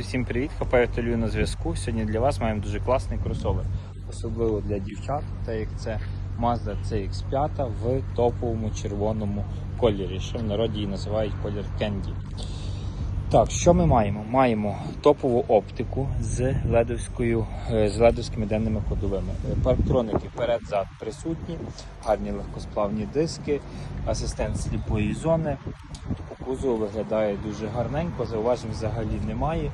Всім привіт, хапаю Толію на зв'язку. Сьогодні для вас маємо дуже класний кросовер, особливо для дівчат, так як це Mazda CX5 в топовому червоному кольорі, що в народі її називають колір Candy. Так, що ми маємо? Маємо топову оптику з ледовською, е, з ледовськими денними ходовими. Е, Парктроники перед-зад присутні, гарні легкосплавні диски, асистент сліпої зони. По кузову виглядає дуже гарненько, зауважень взагалі немає.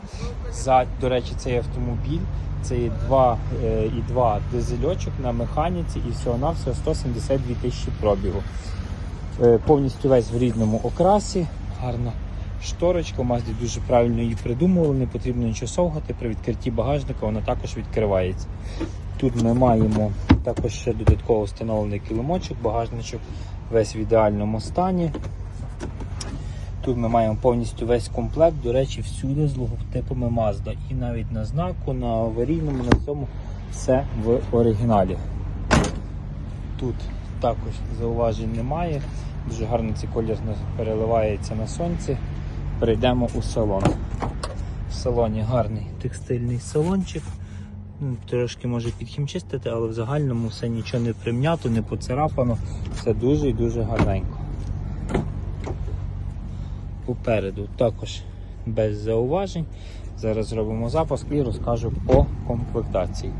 За, до речі, цей автомобіль це є 2,2 дизельочок на механіці і всього на всього 172 тисячі пробігу. Е, Повністю весь в рідному окрасі, гарна шторочка, у Мазді дуже правильно її придумували, не потрібно нічого совгати. При відкритті багажника вона також відкривається. Тут ми маємо також ще додатково встановлений килимочок, багажничок весь в ідеальному стані. Тут ми маємо повністю весь комплект, до речі, всюди з логотипами Mazda. І навіть на знаку, на аварійному, на цьому все в оригіналі. Тут також зауважень немає. Дуже гарно цей колір переливається на сонці. Перейдемо у салон. В салоні гарний текстильний салончик. Трошки може підхімчистити, але в загальному все нічого не прим'ято, не поцарапано. Все дуже і дуже гарненько. Попереду також без зауважень. Зараз зробимо запуск і розкажу по комплектації.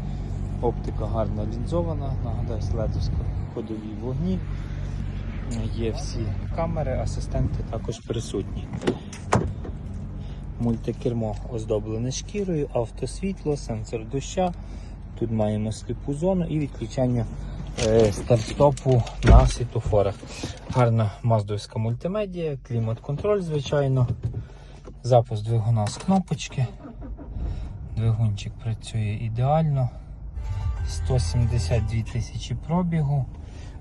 Оптика гарно лінзована, нагадаю, ледовська ходові вогні. Є всі камери, асистенти також присутні. Мультикермо оздоблене шкірою, автосвітло, сенсор доща. Тут маємо сліпу зону і відключання е, старт-стопу на світофорах. Гарна маздовська мультимедія, клімат-контроль, звичайно. Запуск двигуна з кнопочки. Двигунчик працює ідеально. 172 тисячі пробігу,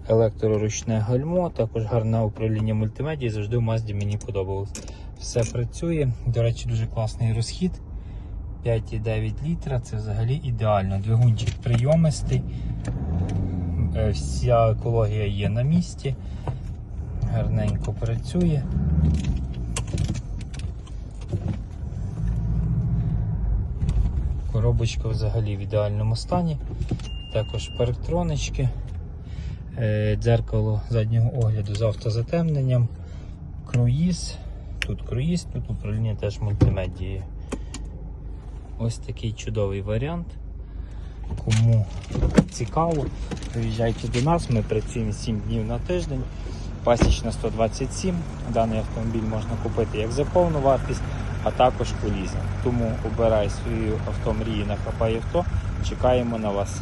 електроручне гальмо, також гарне управління мультимедії. Завжди в Мазді мені подобалось. Все працює. До речі, дуже класний розхід. 5,9 літра, це взагалі ідеально. Двигунчик прийомистий. Е, Вся екологія є на місці. Гарненько працює. Коробочка взагалі в ідеальному стані. Також парктронички, дзеркало заднього огляду з автозатемненням, круїз. Тут круїз, тут управління теж мультимедією. Ось такий чудовий варіант. Кому цікаво, приїжджайте до нас, ми працюємо 7 днів на тиждень. Пасічна 127. Даний автомобіль можна купити як за повну вартість, а також по. Тому обирай свою автомрії на хапай авто. Чекаємо на вас.